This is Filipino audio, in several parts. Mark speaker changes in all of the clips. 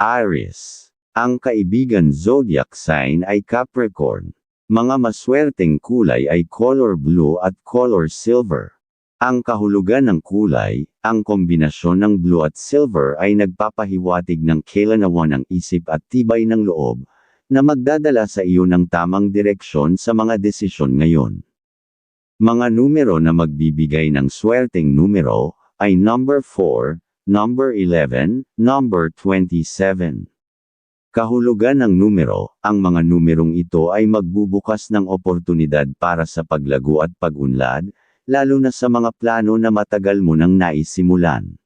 Speaker 1: Aries. Ang kaibigan zodiac sign ay Capricorn. Mga maswerteng kulay ay color blue at color silver. Ang kahulugan ng kulay, ang kombinasyon ng blue at silver ay nagpapahiwatig ng kailanawan ng isip at tibay ng loob, na magdadala sa iyo ng tamang direksyon sa mga desisyon ngayon. Mga numero na magbibigay ng swerteng numero ay number 4, number 11, number 27. Kahulugan ng numero, ang mga numerong ito ay magbubukas ng oportunidad para sa paglago at pag-unlad, lalo na sa mga plano na matagal mo nang naisimulan.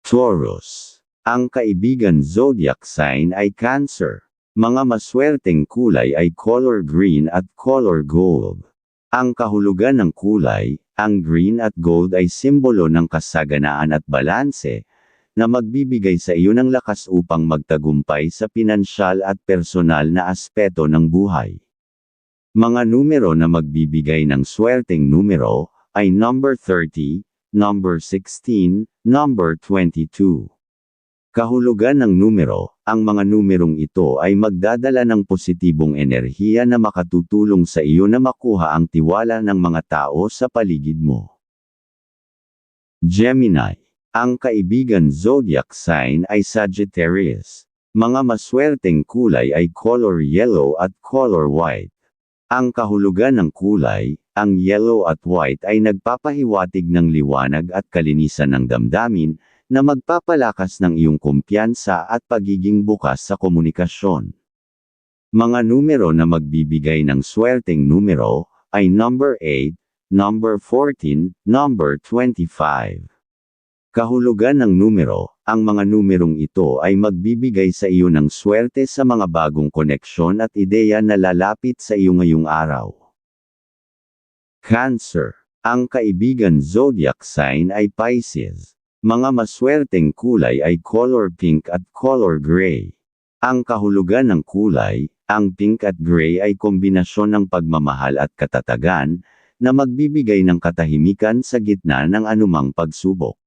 Speaker 1: Taurus. Ang kaibigan zodiac sign ay Cancer. Mga maswerteng kulay ay color green at color gold. Ang kahulugan ng kulay, ang green at gold ay simbolo ng kasaganaan at balanse, na magbibigay sa iyo ng lakas upang magtagumpay sa pinansyal at personal na aspeto ng buhay. Mga numero na magbibigay ng swerteng numero ay number 30, number 16, number 22. Kahulugan ng numero, ang mga numerong ito ay magdadala ng positibong enerhiya na makatutulong sa iyo na makuha ang tiwala ng mga tao sa paligid mo. Gemini ang kaibigan zodiac sign ay Sagittarius. Mga maswerteng kulay ay color yellow at color white. Ang kahulugan ng kulay, ang yellow at white ay nagpapahiwatig ng liwanag at kalinisan ng damdamin, na magpapalakas ng iyong kumpiyansa at pagiging bukas sa komunikasyon. Mga numero na magbibigay ng swerteng numero ay number 8, number 14, number 25. Kahulugan ng numero, ang mga numerong ito ay magbibigay sa iyo ng swerte sa mga bagong koneksyon at ideya na lalapit sa iyo ngayong araw. Cancer. Ang kaibigan zodiac sign ay Pisces. Mga maswerteng kulay ay color pink at color gray. Ang kahulugan ng kulay, ang pink at gray ay kombinasyon ng pagmamahal at katatagan, na magbibigay ng katahimikan sa gitna ng anumang pagsubok.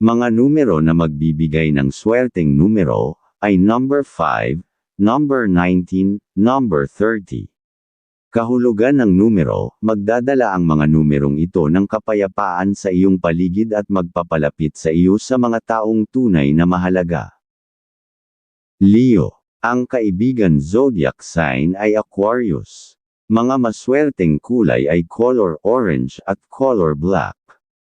Speaker 1: Mga numero na magbibigay ng swerteng numero ay number 5, number 19, number 30. Kahulugan ng numero, magdadala ang mga numerong ito ng kapayapaan sa iyong paligid at magpapalapit sa iyo sa mga taong tunay na mahalaga. Leo. Ang kaibigan zodiac sign ay Aquarius. Mga maswerteng kulay ay color orange at color black.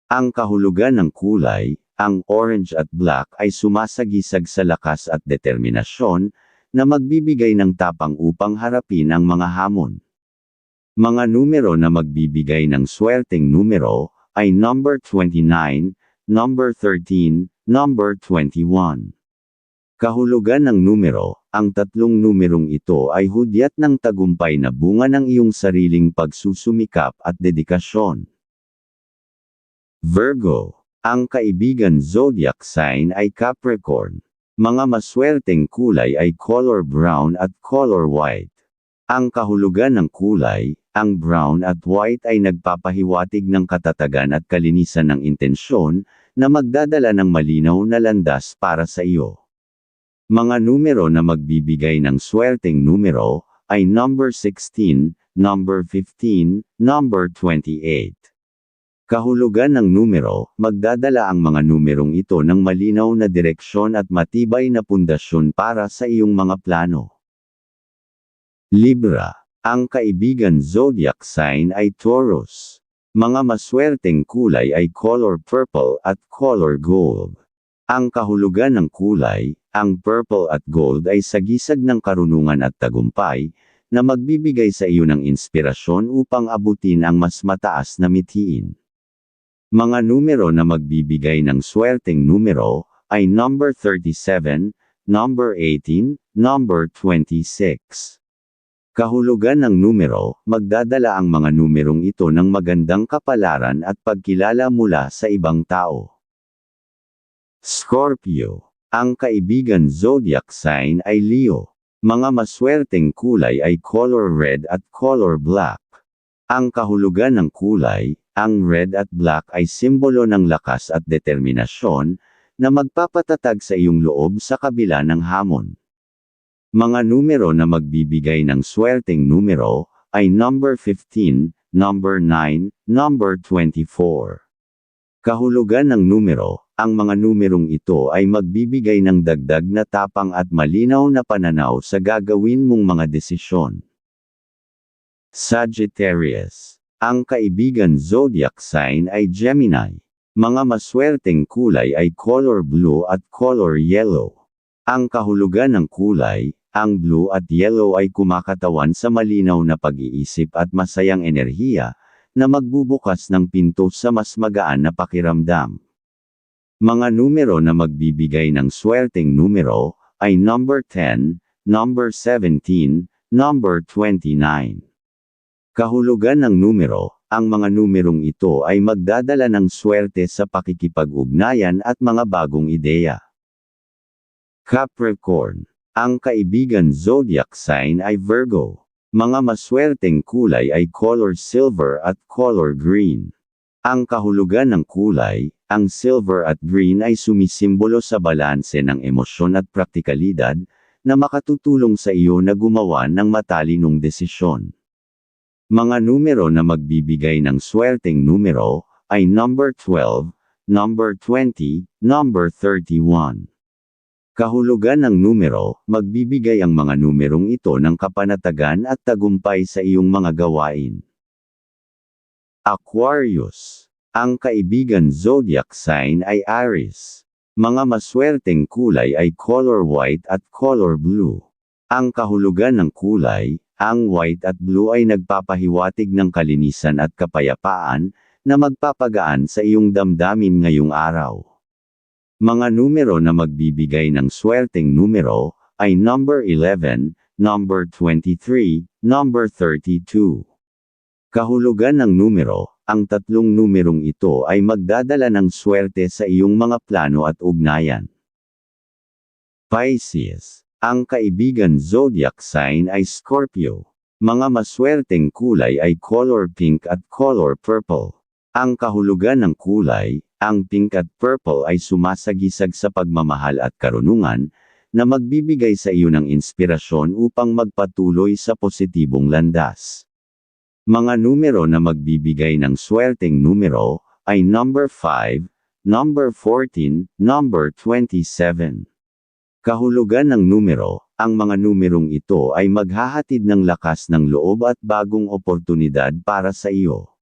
Speaker 1: Ang kahulugan ng kulay, ang orange at black ay sumasagisag sa lakas at determinasyon, na magbibigay ng tapang upang harapin ang mga hamon. Mga numero na magbibigay ng swerteng numero, ay number 29, number 13, number 21. Kahulugan ng numero, ang tatlong numerong ito ay hudyat ng tagumpay na bunga ng iyong sariling pagsusumikap at dedikasyon. Virgo ang kaibigan zodiac sign ay Capricorn. Mga maswerteng kulay ay color brown at color white. Ang kahulugan ng kulay, ang brown at white ay nagpapahiwatig ng katatagan at kalinisan ng intensyon, na magdadala ng malinaw na landas para sa iyo. Mga numero na magbibigay ng swerteng numero, ay number 16, number 15, number 28. Kahulugan ng numero, magdadala ang mga numerong ito ng malinaw na direksyon at matibay na pundasyon para sa iyong mga plano. Libra. Ang kaibigan zodiac sign ay Taurus. Mga maswerteng kulay ay color purple at color gold. Ang kahulugan ng kulay, ang purple at gold ay sagisag ng karunungan at tagumpay, na magbibigay sa iyo ng inspirasyon upang abutin ang mas mataas na mithiin. Mga numero na magbibigay ng swerteng numero, ay number 37, number 18, number 26. Kahulugan ng numero, magdadala ang mga numerong ito ng magandang kapalaran at pagkilala mula sa ibang tao. Scorpio. Ang kaibigan zodiac sign ay Leo. Mga maswerteng kulay ay color red at color black. Ang kahulugan ng kulay, ang red at black ay simbolo ng lakas at determinasyon, na magpapatatag sa iyong loob sa kabila ng hamon. Mga numero na magbibigay ng swerteng numero ay number 15, number 9, number 24. Kahulugan ng numero, ang mga numerong ito ay magbibigay ng dagdag na tapang at malinaw na pananaw sa gagawin mong mga desisyon. Sagittarius. Ang kaibigan zodiac sign ay Gemini. Mga maswerteng kulay ay color blue at color yellow. Ang kahulugan ng kulay, ang blue at yellow ay kumakatawan sa malinaw na pag-iisip at masayang enerhiya, na magbubukas ng pinto sa mas magaan na pakiramdam. Mga numero na magbibigay ng swerteng numero ay number 10, number 17, number 29. Kahulugan ng numero, ang mga numerong ito ay magdadala ng swerte sa pakikipag-ugnayan at mga bagong ideya. Capricorn. Ang kaibigan zodiac sign ay Virgo. Mga maswerteng kulay ay color silver at color green. Ang kahulugan ng kulay, ang silver at green ay sumisimbolo sa balanse ng emosyon at praktikalidad, na makatutulong sa iyo na gumawa ng matalinong desisyon. Mga numero na magbibigay ng swerteng numero ay number 12, number 20, number 31. Kahulugan ng numero, magbibigay ang mga numerong ito ng kapanatagan at tagumpay sa iyong mga gawain. Aquarius. Ang kaibigan zodiac sign ay Aries. Mga maswerteng kulay ay color white at color blue. Ang kahulugan ng kulay, ang white at blue ay nagpapahiwatig ng kalinisan at kapayapaan, na magpapagaan sa iyong damdamin ngayong araw. Mga numero na magbibigay ng swerteng numero ay number 11, number 23, number 32. Kahulugan ng numero, ang tatlong numerong ito ay magdadala ng swerte sa iyong mga plano at ugnayan. Pisces. Ang kaibigan zodiac sign ay Scorpio. Mga maswerteng kulay ay color pink at color purple. Ang kahulugan ng kulay, ang pink at purple ay sumasagisag sa pagmamahal at karunungan, na magbibigay sa iyo ng inspirasyon upang magpatuloy sa positibong landas. Mga numero na magbibigay ng swerteng numero, ay number 5, number 14, number 27. Kahulugan ng numero, ang mga numerong ito ay maghahatid ng lakas ng loob at bagong oportunidad para sa iyo.